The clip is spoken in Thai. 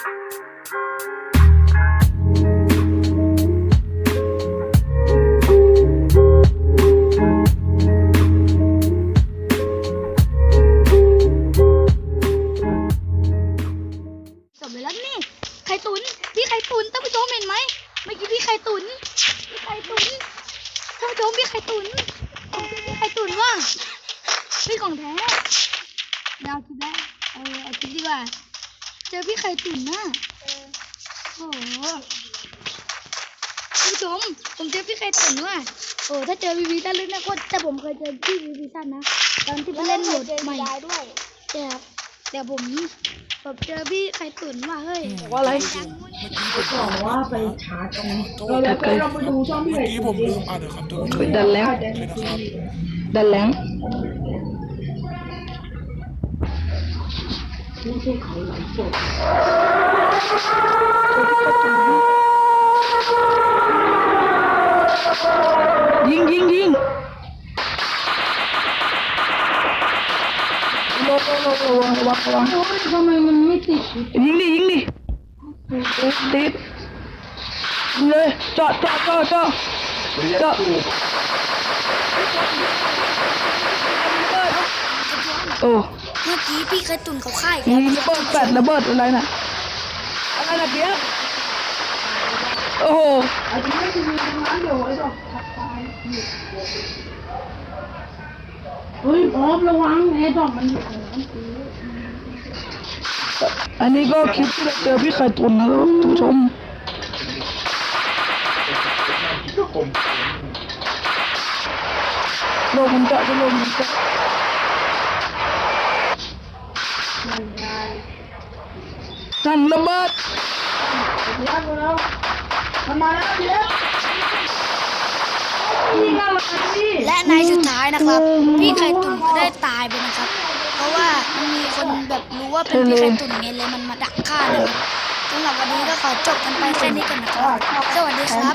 จไปแล้วนี่ไข่ตุนพี่ไข่ตุนท่านผู้ชมเห็นไหมเมื่อกี้พี่ไข่ตุนพี่ไข่ตุนท่านผู้มพี่ไข่ตุนองพี่ไข่ตุนว่าพี่ของแท้ดาวคิดได้เออาคิดดีกว่า เจอพี่ไข่ตุ๋นน่ะโอ้โหผู้ชมผมเจอพี่ไข่ตุ๋นว่ะโอ้ถ้าเจอวีวีตันลึกนะโคตรแต่ผมเคยเจอพี่วีวีตันนะตอนที่ไปเล่นโหมดใหม่ยายด้วยใช่ครับแต่ผมผมเจอพี่ไข่ตุ๋นว่ะเฮ้ยว่าอะไรยังเว้ยบอกว่าไปชาร์จตรงนี้โทเราษแล้วก็เราไปดูช่องพี่เมื่อไข่กี้ผมลืมอ่านนะครับท่านผู้ชเฮ้ยมดันแรงโอเคนะครับดันแรงไม่ใช่เขาหลายศพยิงยิงยิงโลโลโลระวั งระวังระวังโอ้ยทำไมมันไม่ติ ดยิงดิยิงดิติดยิงเลยเจาะเจาะเจาะเจาะเจาะโอ้เมื่อกี้พี่ไข่ตุ๋นเขาฆ่าอีกมีแล้วระเบิดแฟดระเบิดอะไรน่ะอะไรน่ะเปียกโอ้โหอาจจะไม่ได้มีตรงนั้นเดี๋ยวไอ้ดอกขัดตายเฮ้ยพร้อมระวังไอ้ดอกมันอยู่ตรงนั้นอันนี้ก็คลิปที่เราเจอพี่ไข่ตุนนะครับท่านผู้ชมโลกมันจะก็โลกมันจะ นั่นระเบิดเดี๋ยวมาแล้วมันมาแล้วเดี๋ยวนี่น่ารักนี่และในสุดท้ายนะครับ พี่ไข่ตุ๋นก็ได้ตายไปนะครับ เพราะว่ามันมีคนแบบรู้ว่าเป็นพี่ไข่ตุ๋นไงเลยมันมาดักฆ่านะครับสำหรับวันนี้ก็ขอจบกันไปแค่นี้ก่อนนะครับ สวัสดีครับ